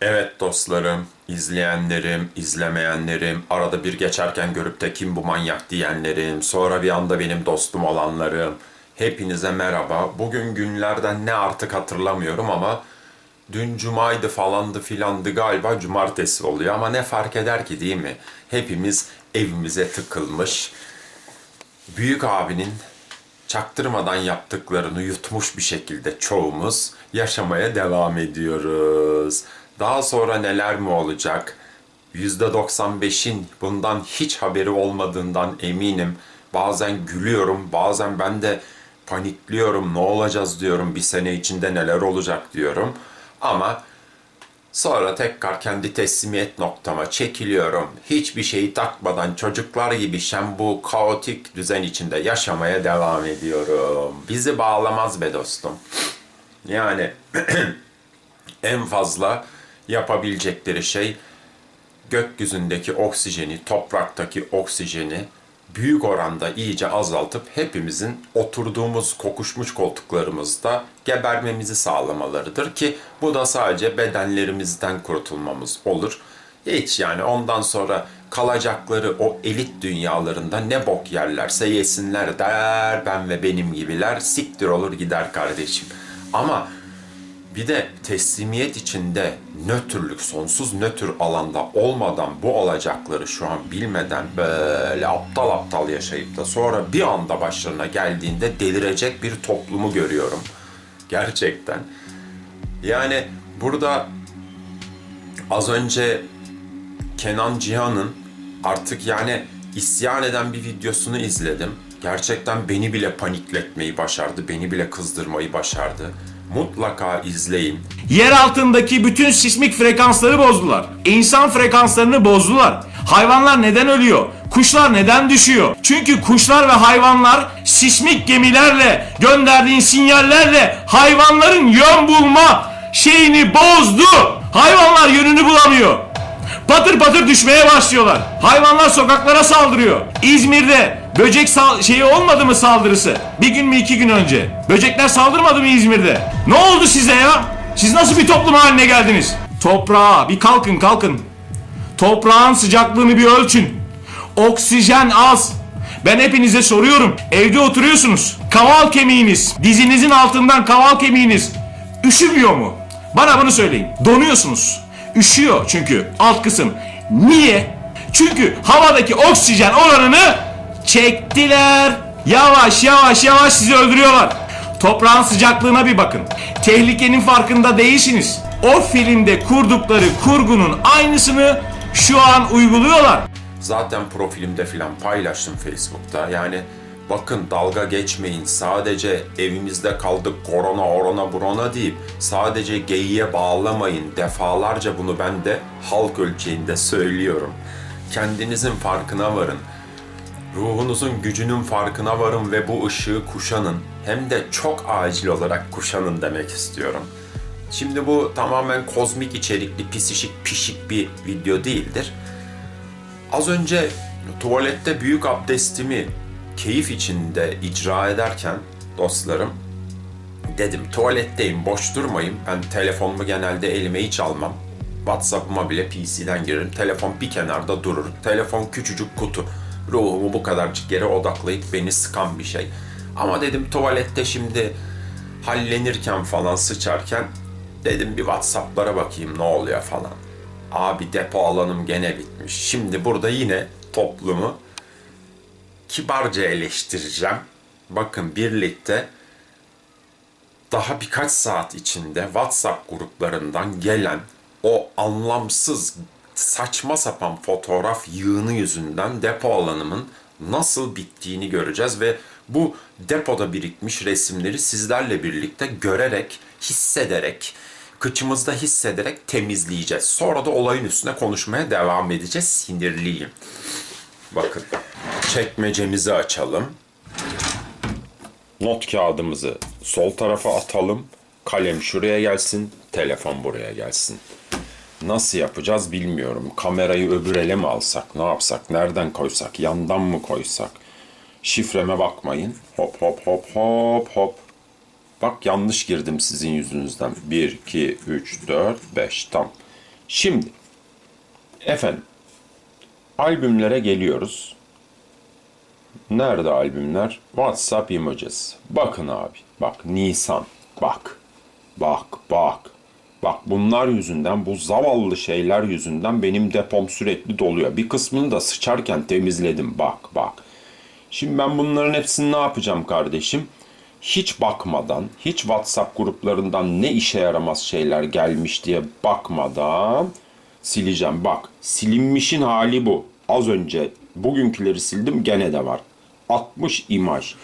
Evet dostlarım, izleyenlerim, izlemeyenlerim, arada bir geçerken görüp de kim bu manyak diyenlerim, sonra bir anda benim dostum olanlarım. Hepinize merhaba. Bugün günlerden ne artık hatırlamıyorum ama dün cumaydı falandı filandı galiba cumartesi oluyor ama ne fark eder ki değil mi? Hepimiz evimize tıkılmış. Büyük abinin çaktırmadan yaptıklarını yutmuş bir şekilde çoğumuz yaşamaya devam ediyoruz. Daha sonra neler mi olacak? %95'in bundan hiç haberi olmadığından eminim. Bazen gülüyorum, bazen ben de panikliyorum. Ne olacağız diyorum, bir sene içinde neler olacak diyorum. Ama Sonra tekrar kendi teslimiyet noktama çekiliyorum. Hiçbir şeyi takmadan çocuklar gibi şen bu kaotik düzen içinde yaşamaya devam ediyorum. Bizi bağlamaz be dostum. Yani en fazla yapabilecekleri şey gökyüzündeki oksijeni, topraktaki oksijeni büyük oranda iyice azaltıp hepimizin oturduğumuz kokuşmuş koltuklarımızda gebermemizi sağlamalarıdır ki bu da sadece bedenlerimizden kurtulmamız olur. Hiç yani ondan sonra kalacakları o elit dünyalarında ne bok yerlerse yesinler der ben ve benim gibiler siktir olur gider kardeşim. Ama bir de teslimiyet içinde nötrlük, sonsuz nötr alanda olmadan bu olacakları şu an bilmeden böyle aptal aptal yaşayıp da sonra bir anda başlarına geldiğinde delirecek bir toplumu görüyorum. Gerçekten. Yani burada az önce Kenan Cihan'ın artık yani isyan eden bir videosunu izledim. Gerçekten beni bile panikletmeyi başardı, beni bile kızdırmayı başardı. Mutlaka izleyin. Yer altındaki bütün sismik frekansları bozdular. İnsan frekanslarını bozdular. Hayvanlar neden ölüyor? Kuşlar neden düşüyor? Çünkü kuşlar ve hayvanlar sismik gemilerle gönderdiğin sinyallerle hayvanların yön bulma şeyini bozdu. Hayvanlar yönünü bulamıyor. Patır patır düşmeye başlıyorlar. Hayvanlar sokaklara saldırıyor. İzmir'de böcek sal- şeyi olmadı mı saldırısı? Bir gün mü iki gün önce? Böcekler saldırmadı mı İzmir'de? Ne oldu size ya? Siz nasıl bir toplum haline geldiniz? Toprağa bir kalkın kalkın. Toprağın sıcaklığını bir ölçün. Oksijen az. Ben hepinize soruyorum. Evde oturuyorsunuz. Kaval kemiğiniz, dizinizin altından kaval kemiğiniz üşümüyor mu? Bana bunu söyleyin. Donuyorsunuz. Üşüyor çünkü alt kısım. Niye? Çünkü havadaki oksijen oranını çektiler. Yavaş yavaş yavaş sizi öldürüyorlar. Toprağın sıcaklığına bir bakın. Tehlikenin farkında değilsiniz. O filmde kurdukları kurgunun aynısını şu an uyguluyorlar. Zaten profilimde filan paylaştım Facebook'ta. Yani bakın dalga geçmeyin. Sadece evimizde kaldık korona orona burona deyip sadece geyiğe bağlamayın. Defalarca bunu ben de halk ölçeğinde söylüyorum. Kendinizin farkına varın. Ruhunuzun gücünün farkına varın ve bu ışığı kuşanın. Hem de çok acil olarak kuşanın demek istiyorum. Şimdi bu tamamen kozmik içerikli, pisişik, pişik bir video değildir. Az önce tuvalette büyük abdestimi keyif içinde icra ederken dostlarım dedim tuvaletteyim boş durmayayım. Ben telefonumu genelde elime hiç almam. Whatsapp'ıma bile PC'den girerim. Telefon bir kenarda durur. Telefon küçücük kutu. Ruhumu bu kadarcık yere odaklayıp beni sıkan bir şey. Ama dedim tuvalette şimdi hallenirken falan sıçarken dedim bir Whatsapp'lara bakayım ne oluyor falan. Abi depo alanım gene bitmiş. Şimdi burada yine toplumu kibarca eleştireceğim. Bakın birlikte daha birkaç saat içinde WhatsApp gruplarından gelen o anlamsız saçma sapan fotoğraf yığını yüzünden depo alanımın nasıl bittiğini göreceğiz ve bu depoda birikmiş resimleri sizlerle birlikte görerek, hissederek, kıçımızda hissederek temizleyeceğiz. Sonra da olayın üstüne konuşmaya devam edeceğiz. Sinirliyim. Bakın çekmecemizi açalım. Not kağıdımızı sol tarafa atalım. Kalem şuraya gelsin, telefon buraya gelsin. Nasıl yapacağız bilmiyorum. Kamerayı öbür ele mi alsak, ne yapsak, nereden koysak, yandan mı koysak? Şifreme bakmayın. Hop hop hop hop hop. Bak yanlış girdim sizin yüzünüzden. 1, 2, 3, 4, 5. Tam. Şimdi efendim albümlere geliyoruz. Nerede albümler? WhatsApp Images. Bakın abi. Bak Nisan. Bak. Bak bak. Bak bunlar yüzünden bu zavallı şeyler yüzünden benim depom sürekli doluyor. Bir kısmını da sıçarken temizledim. Bak bak. Şimdi ben bunların hepsini ne yapacağım kardeşim? Hiç bakmadan, hiç WhatsApp gruplarından ne işe yaramaz şeyler gelmiş diye bakmadan sileceğim. Bak, silinmişin hali bu. Az önce bugünküleri sildim gene de var. 60 imaj.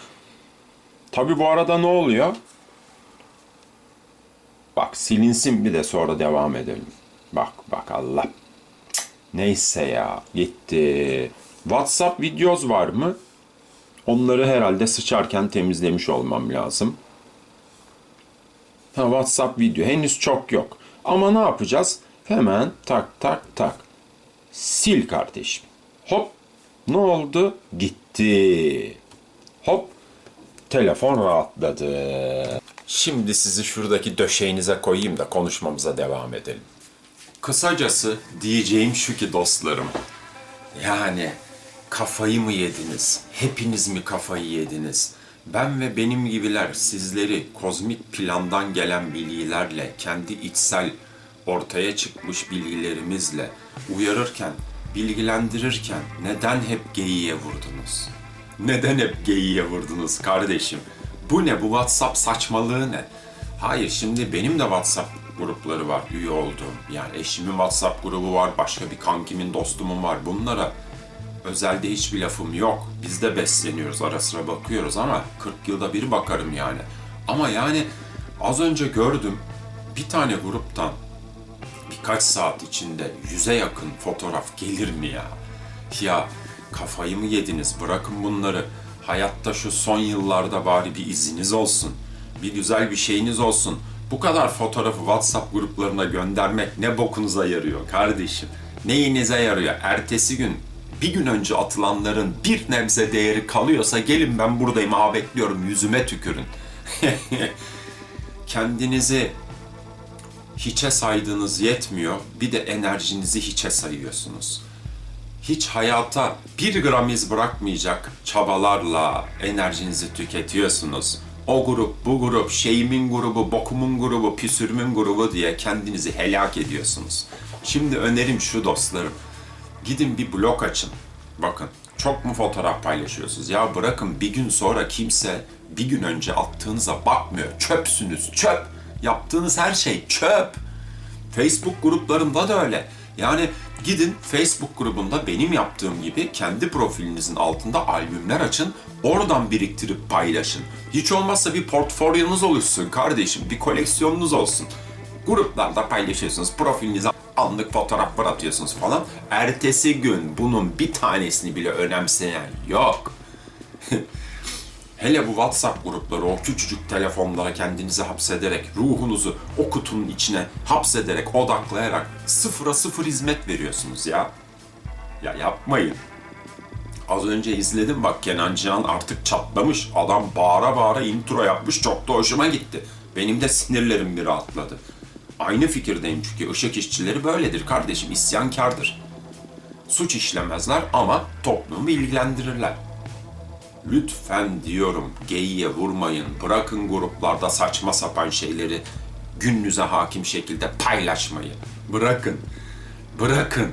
Tabi bu arada ne oluyor? Bak silinsin bir de sonra devam edelim. Bak bak Allah. Neyse ya gitti. WhatsApp videos var mı? Onları herhalde sıçarken temizlemiş olmam lazım. Ha, WhatsApp video henüz çok yok. Ama ne yapacağız? Hemen tak tak tak. Sil kardeşim. Hop. Ne oldu? Gitti. Hop. Telefon rahatladı. Şimdi sizi şuradaki döşeğinize koyayım da konuşmamıza devam edelim. Kısacası diyeceğim şu ki dostlarım. Yani kafayı mı yediniz? Hepiniz mi kafayı yediniz? Ben ve benim gibiler sizleri kozmik plandan gelen bilgilerle, kendi içsel ortaya çıkmış bilgilerimizle uyarırken, bilgilendirirken neden hep geyiğe vurdunuz? Neden hep geyiğe vurdunuz kardeşim? Bu ne? Bu WhatsApp saçmalığı ne? Hayır şimdi benim de WhatsApp grupları var üye olduğum. Yani eşimin WhatsApp grubu var, başka bir kankimin, dostumun var. Bunlara özelde hiçbir lafım yok. Biz de besleniyoruz, ara sıra bakıyoruz ama 40 yılda bir bakarım yani. Ama yani az önce gördüm bir tane gruptan birkaç saat içinde yüze yakın fotoğraf gelir mi ya? Ya kafayı mı yediniz? Bırakın bunları. Hayatta şu son yıllarda bari bir iziniz olsun. Bir güzel bir şeyiniz olsun. Bu kadar fotoğrafı WhatsApp gruplarına göndermek ne bokunuza yarıyor kardeşim? Neyinize yarıyor? Ertesi gün bir gün önce atılanların bir nebze değeri kalıyorsa gelin ben buradayım ha bekliyorum yüzüme tükürün. Kendinizi hiçe saydığınız yetmiyor. Bir de enerjinizi hiçe sayıyorsunuz. Hiç hayata bir gram iz bırakmayacak çabalarla enerjinizi tüketiyorsunuz. O grup, bu grup, şeyimin grubu, bokumun grubu, püsürümün grubu diye kendinizi helak ediyorsunuz. Şimdi önerim şu dostlarım. Gidin bir blog açın. Bakın çok mu fotoğraf paylaşıyorsunuz? Ya bırakın bir gün sonra kimse bir gün önce attığınıza bakmıyor. Çöpsünüz, çöp. Yaptığınız her şey çöp. Facebook gruplarında da öyle. Yani gidin Facebook grubunda benim yaptığım gibi kendi profilinizin altında albümler açın. Oradan biriktirip paylaşın. Hiç olmazsa bir portfolyonuz oluşsun kardeşim. Bir koleksiyonunuz olsun. Gruplarda paylaşıyorsunuz. Profilinize anlık fotoğraflar atıyorsunuz falan. Ertesi gün bunun bir tanesini bile önemseyen yok. Hele bu WhatsApp grupları o küçücük telefonlara kendinizi hapsederek, ruhunuzu o kutunun içine hapsederek, odaklayarak sıfıra sıfır hizmet veriyorsunuz ya. Ya yapmayın. Az önce izledim bak Kenan Cihan artık çatlamış. Adam bağıra bağıra intro yapmış. Çok da hoşuma gitti. Benim de sinirlerim bir rahatladı. Aynı fikirdeyim çünkü ışık işçileri böyledir kardeşim. isyankardır. Suç işlemezler ama toplumu ilgilendirirler. Lütfen diyorum geyiğe vurmayın. Bırakın gruplarda saçma sapan şeyleri gününüze hakim şekilde paylaşmayı. Bırakın. Bırakın.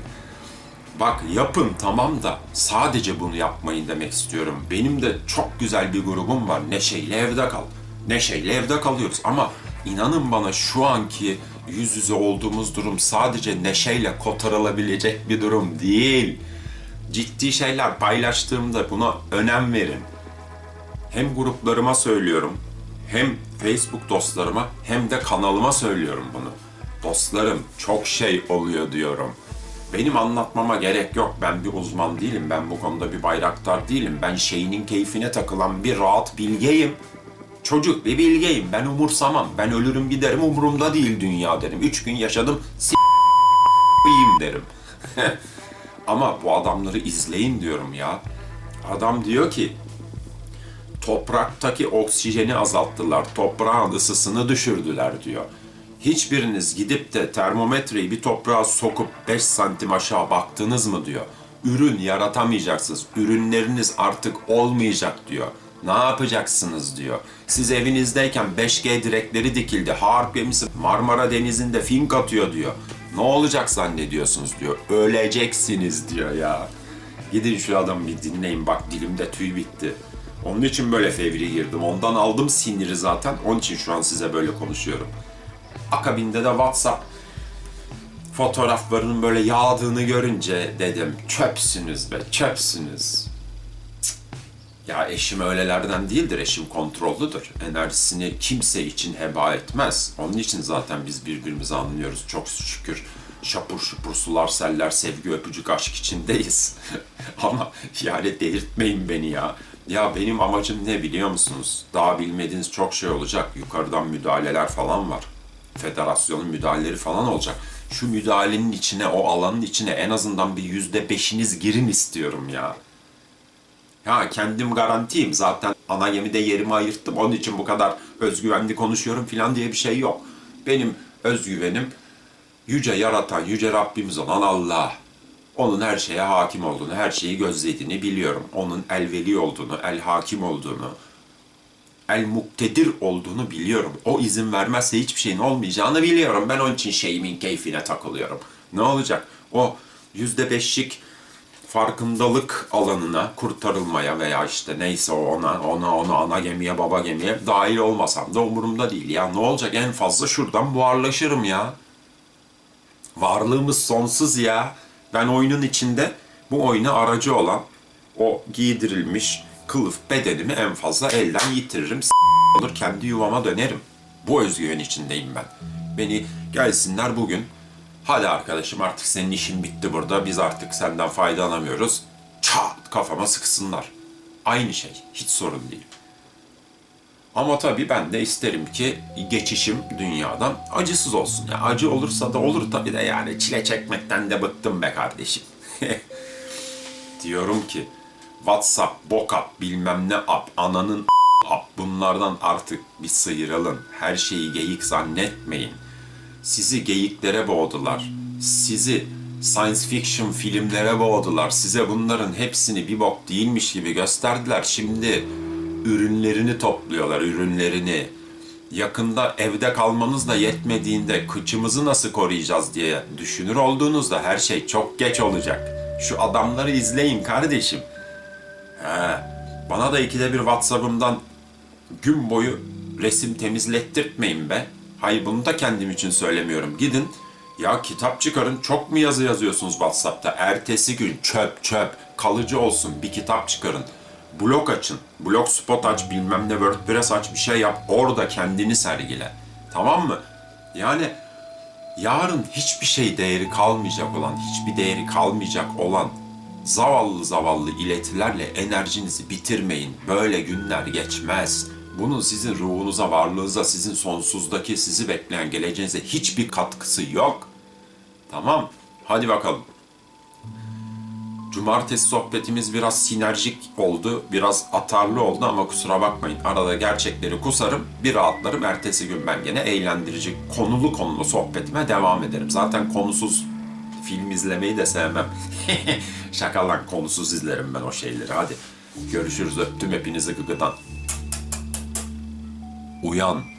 Bak yapın tamam da sadece bunu yapmayın demek istiyorum. Benim de çok güzel bir grubum var. Neşeyle evde kal. Neşeyle evde kalıyoruz ama inanın bana şu anki yüz yüze olduğumuz durum sadece neşeyle kotarılabilecek bir durum değil. Ciddi şeyler paylaştığımda buna önem verin. Hem gruplarıma söylüyorum, hem Facebook dostlarıma hem de kanalıma söylüyorum bunu. Dostlarım çok şey oluyor diyorum. Benim anlatmama gerek yok. Ben bir uzman değilim. Ben bu konuda bir bayraktar değilim. Ben şeyinin keyfine takılan bir rahat bilgeyim. Çocuk bir bilgeyim. Ben umursamam. Ben ölürüm giderim umurumda değil dünya derim. Üç gün yaşadım s*** derim. Ama bu adamları izleyin diyorum ya. Adam diyor ki topraktaki oksijeni azalttılar, toprağın ısısını düşürdüler diyor. Hiçbiriniz gidip de termometreyi bir toprağa sokup 5 santim aşağı baktınız mı diyor. Ürün yaratamayacaksınız. Ürünleriniz artık olmayacak diyor. Ne yapacaksınız diyor. Siz evinizdeyken 5G direkleri dikildi. Harp gemisi Marmara Denizi'nde fink atıyor diyor. Ne olacak zannediyorsunuz diyor. Öleceksiniz diyor ya. Gidin şu adamı bir dinleyin bak dilimde tüy bitti. Onun için böyle fevri girdim. Ondan aldım siniri zaten. Onun için şu an size böyle konuşuyorum. Akabinde de WhatsApp fotoğraflarının böyle yağdığını görünce dedim çöpsünüz be çöpsünüz. Ya eşim öylelerden değildir. Eşim kontrollüdür. Enerjisini kimse için heba etmez. Onun için zaten biz birbirimizi anlıyoruz. Çok şükür şapur şupur sular seller sevgi öpücük aşk içindeyiz. Ama yani delirtmeyin beni ya. Ya benim amacım ne biliyor musunuz? Daha bilmediğiniz çok şey olacak. Yukarıdan müdahaleler falan var. Federasyonun müdahaleleri falan olacak. Şu müdahalenin içine, o alanın içine en azından bir yüzde beşiniz girin istiyorum ya. Ya kendim garantiyim zaten ana gemide yerimi ayırttım onun için bu kadar özgüvenli konuşuyorum filan diye bir şey yok. Benim özgüvenim yüce yaratan, yüce Rabbimiz olan Allah. Onun her şeye hakim olduğunu, her şeyi gözlediğini biliyorum. Onun elveli olduğunu, el hakim olduğunu, el muktedir olduğunu biliyorum. O izin vermezse hiçbir şeyin olmayacağını biliyorum. Ben onun için şeyimin keyfine takılıyorum. Ne olacak? O yüzde beşlik farkındalık alanına kurtarılmaya veya işte neyse ona ona ona ana gemiye baba gemiye dahil olmasam da umurumda değil ya. Ne olacak en fazla şuradan buharlaşırım ya. Varlığımız sonsuz ya. Ben oyunun içinde bu oyuna aracı olan o giydirilmiş kılıf bedenimi en fazla elden yitiririm. S- olur kendi yuvama dönerim. Bu özgüven içindeyim ben. Beni gelsinler bugün. Hadi arkadaşım artık senin işin bitti burada. Biz artık senden faydalanamıyoruz. Çat kafama sıksınlar. Aynı şey. Hiç sorun değil. Ama tabii ben de isterim ki geçişim dünyadan acısız olsun. Ya acı olursa da olur tabii de yani çile çekmekten de bıktım be kardeşim. Diyorum ki WhatsApp, bokap, bilmem ne app, ananın app bunlardan artık bir sıyrılın. Her şeyi geyik zannetmeyin. Sizi geyiklere boğdular. Sizi science fiction filmlere boğdular. Size bunların hepsini bir bok değilmiş gibi gösterdiler. Şimdi ürünlerini topluyorlar, ürünlerini. Yakında evde kalmanız da yetmediğinde kıçımızı nasıl koruyacağız diye düşünür olduğunuzda her şey çok geç olacak. Şu adamları izleyin kardeşim. He, bana da ikide bir WhatsApp'ımdan gün boyu resim temizlettirtmeyin be. Hayır bunu da kendim için söylemiyorum. Gidin ya kitap çıkarın çok mu yazı yazıyorsunuz WhatsApp'ta? Ertesi gün çöp çöp kalıcı olsun bir kitap çıkarın. Blog açın. Blog spot aç bilmem ne WordPress aç bir şey yap. Orada kendini sergile. Tamam mı? Yani yarın hiçbir şey değeri kalmayacak olan, hiçbir değeri kalmayacak olan zavallı zavallı iletilerle enerjinizi bitirmeyin. Böyle günler geçmez. Bunun sizin ruhunuza, varlığınıza, sizin sonsuzdaki sizi bekleyen geleceğinize hiçbir katkısı yok. Tamam, hadi bakalım. Cumartesi sohbetimiz biraz sinerjik oldu, biraz atarlı oldu ama kusura bakmayın. Arada gerçekleri kusarım, bir rahatlarım. Ertesi gün ben gene eğlendirici, konulu konulu sohbetime devam ederim. Zaten konusuz film izlemeyi de sevmem. Şaka lan konusuz izlerim ben o şeyleri. Hadi görüşürüz öptüm hepinizi gıgıdan. Uyan.